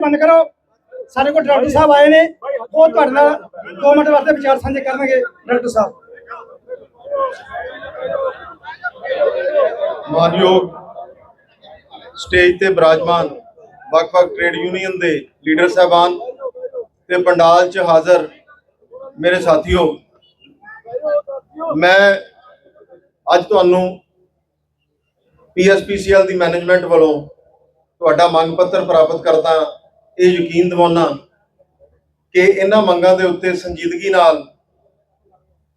ਬੰਦ ਕਰੋ। ਸਾਡੇ ਕੋਲ ਡਾਕਟਰ ਸਾਹਿਬ ਆਏ ਨੇ। ਉਹ ਤੁਹਾਡੇ ਨਾਲ 2 ਮਿੰਟ ਵਾਸਤੇ ਵਿਚਾਰ ਸਾਂਝੇ ਕਰਨਗੇ, ਡਾਕਟਰ ਸਾਹਿਬ। ਮਾਨਯੋਗ ਸਟੇਜ ਤੇ ਬਿਰਾਜਮਾਨ ਵੱਖ-ਵੱਖ ਟ੍ਰੇਡ ਯੂਨੀਅਨ ਦੇ ਲੀਡਰ ਸਾਹਿਬਾਨ ਤੇ ਪੰਡਾਲ 'ਚ ਹਾਜ਼ਰ ਮੇਰੇ ਸਾਥੀਓ, ਮੈਂ ਅੱਜ ਤੁਹਾਨੂੰ ਪੀਐਸਪੀਸੀਐਲ ਦੀ ਮੈਨੇਜਮੈਂਟ ਵੱਲੋਂ ਤੁਹਾਡਾ ਮੰਗ ਪੱਤਰ ਪ੍ਰਾਪਤ ਕਰਦਾ ਇਹ ਯਕੀਨ ਦਿਵਾਉਣਾ ਕਿ ਇਹਨਾਂ ਮੰਗਾਂ ਦੇ ਉੱਤੇ ਸੰਜੀਦਗੀ ਨਾਲ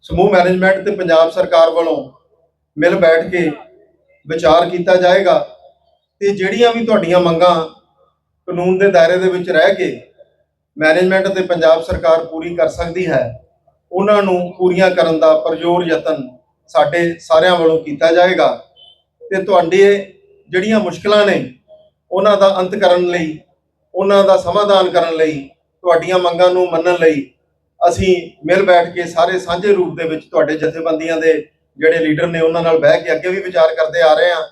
ਸਮੂਹ ਮੈਨੇਜਮੈਂਟ ਤੇ ਪੰਜਾਬ ਸਰਕਾਰ ਵੱਲੋਂ ਮਿਲ ਬੈਠ ਕੇ ਵਿਚਾਰ ਕੀਤਾ ਜਾਏਗਾ ਤੇ ਜਿਹੜੀਆਂ ਵੀ ਤੁਹਾਡੀਆਂ ਮੰਗਾਂ ਕਾਨੂੰਨ ਦੇ ਦਾਇਰੇ ਦੇ ਵਿੱਚ ਰਹਿ ਕੇ ਮੈਨੇਜਮੈਂਟ ਤੇ ਪੰਜਾਬ ਸਰਕਾਰ ਪੂਰੀ ਕਰ ਸਕਦੀ ਹੈ, ਉਹਨਾਂ ਨੂੰ ਪੂਰੀਆਂ ਕਰਨ ਦਾ ਪਰਜੋਰ ਯਤਨ ਸਾਡੇ ਸਾਰਿਆਂ ਵੱਲੋਂ ਕੀਤਾ ਜਾਏਗਾ ਤੇ ਤੁਹਾਡੇ ਜਿਹੜੀਆਂ ਮੁਸ਼ਕਲਾਂ ਨੇ ਉਹਨਾਂ ਦਾ ਅੰਤ ਕਰਨ ਲਈ ਉਹਨਾਂ ਦਾ ਸਮਾਧਾਨ ਕਰਨ ਲਈ, ਤੁਹਾਡੀਆਂ ਮੰਗਾਂ ਨੂੰ ਮੰਨਣ ਲਈ ਅਸੀਂ ਮਿਲ ਬੈਠ ਕੇ ਸਾਰੇ ਸਾਂਝੇ ਰੂਪ ਦੇ ਵਿੱਚ ਤੁਹਾਡੇ ਜਥੇਬੰਦੀਆਂ ਦੇ ਜਿਹੜੇ ਲੀਡਰ ਨੇ ਉਹਨਾਂ ਨਾਲ ਬਹਿ ਕੇ ਅੱਗੇ ਵੀ ਵਿਚਾਰ ਕਰਦੇ ਆ ਰਹੇ ਹਾਂ।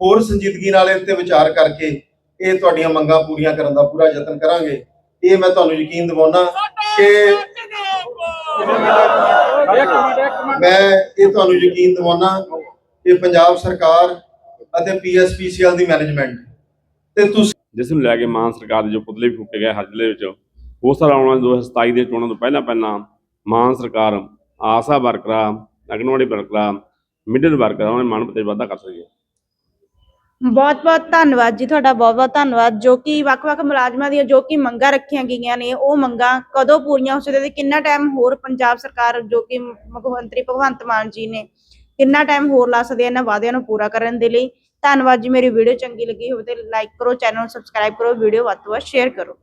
ਹੋਰ ਸੰਜੀਦਗੀ ਨਾਲ ਇਹ ਤੇ ਵਿਚਾਰ ਕਰਕੇ ਇਹ ਤੁਹਾਡੀਆਂ ਮੰਗਾਂ ਪੂਰੀਆਂ ਕਰਨ ਦਾ ਪੂਰਾ ਯਤਨ ਕਰਾਂਗੇ। ਇਹ ਮੈਂ ਤੁਹਾਨੂੰ ਯਕੀਨ ਦਿਵਾਉਣਾ ਕਿ ਮੈਂ ਇਹ ਤੁਹਾਨੂੰ ਯਕੀਨ ਦਿਵਾਉਣਾ ਕਿ ਪੰਜਾਬ ਸਰਕਾਰ ਅਤੇ ਪੀਐਸਪੀਸੀਐਲ ਦੀ ਮੈਨੇਜਮੈਂਟ ਤੇ ਤੁਸੀਂ ਜਿਸ ਨੂੰ ਲੈ ਕੇ ਮਾਨ ਸਰਕਾਰ ਦੇ ਜੋ ਪੁਤਲੇ ਵੀ ਫੂਕੇ ਗਏ ਹਰ ਜ਼ਿਲ੍ਹੇ ਵਿੱਚ, ਉਸ ਤਰ੍ਹਾਂ ਆਉਣ ਵਾਲੇ 2027 ਦੇ ਚੋਣਾਂ ਤੋਂ ਪਹਿਲਾਂ ਪਹਿਲਾਂ ਮਾਨ ਸਰਕਾਰ, ਆਸਾ ਵਰਕਰਾਂ, ਅੰਗਨਵਾੜੀ ਵਰਕਰਾਂ, ਮਿਡਲ ਵਰਕਰਾਂ, ਉਹਨਾਂ ਦੇ ਮਨ ਤੇ ਵਾਧਾ ਕਰ ਸਕੇ ਬਹੁਤ ਬਹੁਤ ਧੰਨਵਾਦ ਜੀ ਤੁਹਾਡਾ ਬਹੁਤ ਬਹੁਤ ਧੰਨਵਾਦ। ਜੋ ਕਿ ਵੱਖ-ਵੱਖ ਮੁਲਾਜ਼ਮਾਂ ਦੀਆਂ ਜੋ ਕਿ ਮੰਗਾਂ ਰੱਖੀਆਂ ਗਈਆਂ ਨੇ, ਉਹ ਮੰਗਾਂ ਕਦੋਂ ਪੂਰੀਆਂ ਹੋ ਸਕਦੀਆਂ ਤੇ ਕਿੰਨਾ ਟਾਈਮ ਹੋਰ ਪੰਜਾਬ ਸਰਕਾਰ ਜੋ ਕਿ ਮੁੱਖ ਮੰਤਰੀ ਭਗਵੰਤ ਮਾਨ ਜੀ ਨੇ ਕਿੰਨਾ ਟਾਈਮ ਹੋਰ ਲਾ ਸਕਦੇ ਆ ਇਹਨਾਂ ਵਾਅਦਿਆਂ ਨੂੰ ਪੂਰਾ ਕਰਨ ਦੇ ਲਈ। ਧੰਨਵਾਦ ਜੀ, ਮੇਰੀ ਵੀਡੀਓ ਚੰਗੀ ਲੱਗੀ ਹੋਵੇ ਤੇ ਲਾਈਕ ਕਰੋ ਚੈਨਲ ਨੂੰ ਸਬਸਕ੍ਰਾਈਬ ਕਰੋ ਵੀਡੀਓ ਵੱਧ ਤੋਂ ਵੱਧ ਸ਼ੇਅਰ ਕਰੋ।